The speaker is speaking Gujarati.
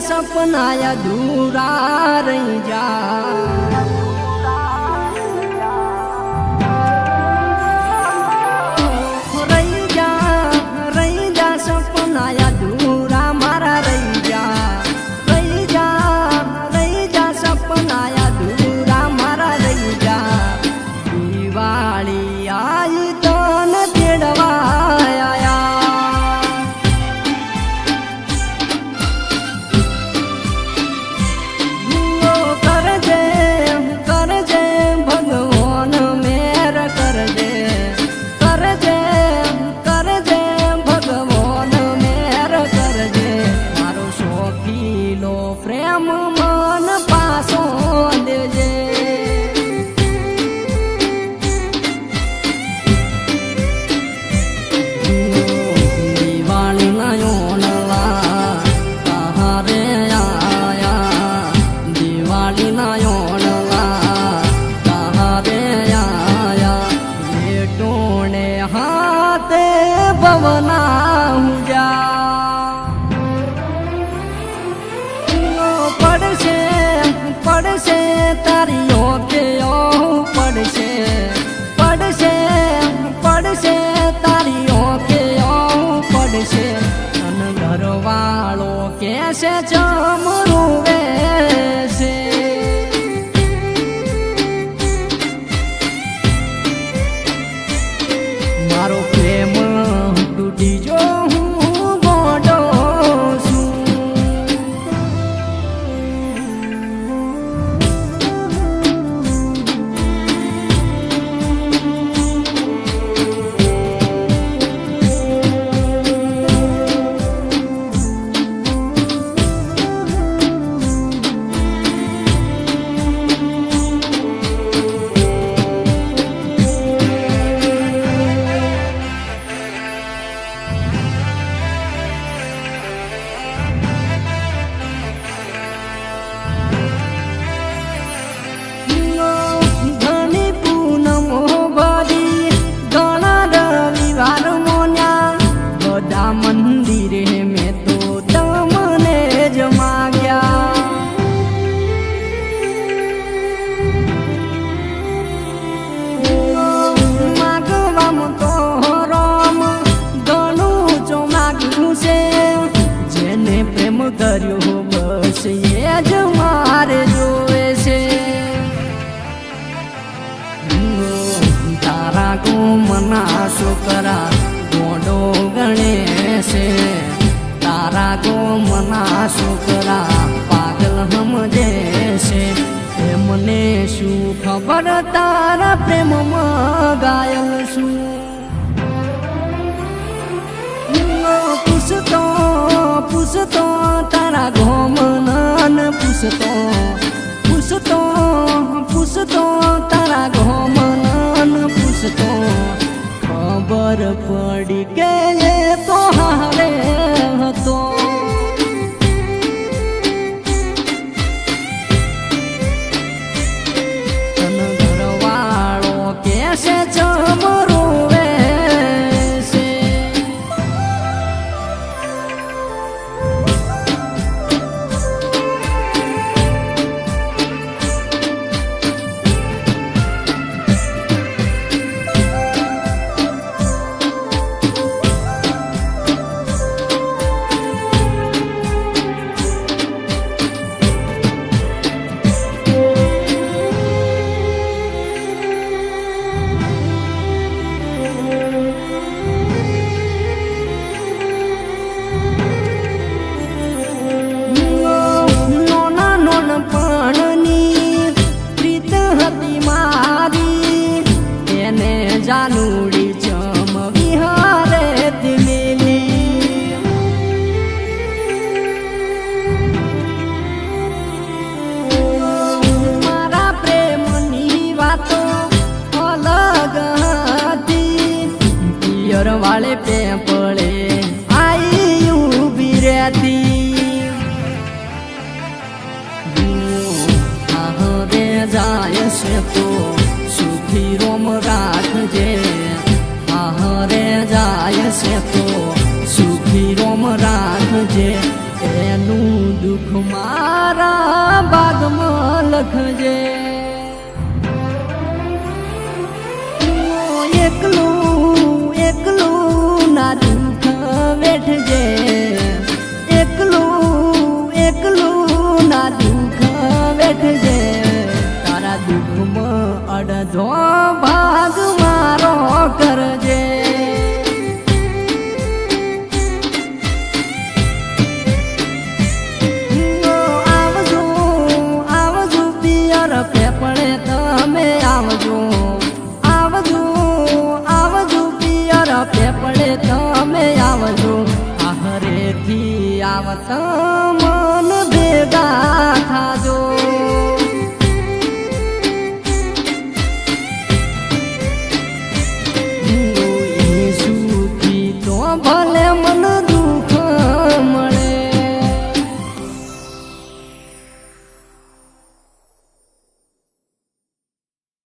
સપનાયા દૂરા રહી જા. ઘરવાળો કે છે ચમરું વેશે છે. તારા ગો મના છોકરા પાગલ સમજે છે. એમને શું ખબર? તારા પ્રેમમાં ગાયલ શું ખબર પડી કે તો હારે હતો. સુખી રોમ રાખજે, આહરે જાય છે તો સુખી રોમ રાખજે, એનું દુઃખ મારા બાગમાં લખજે. એકલું એકલું ના દુઃખ બેઠજે આવતા મન ભેગા થાજો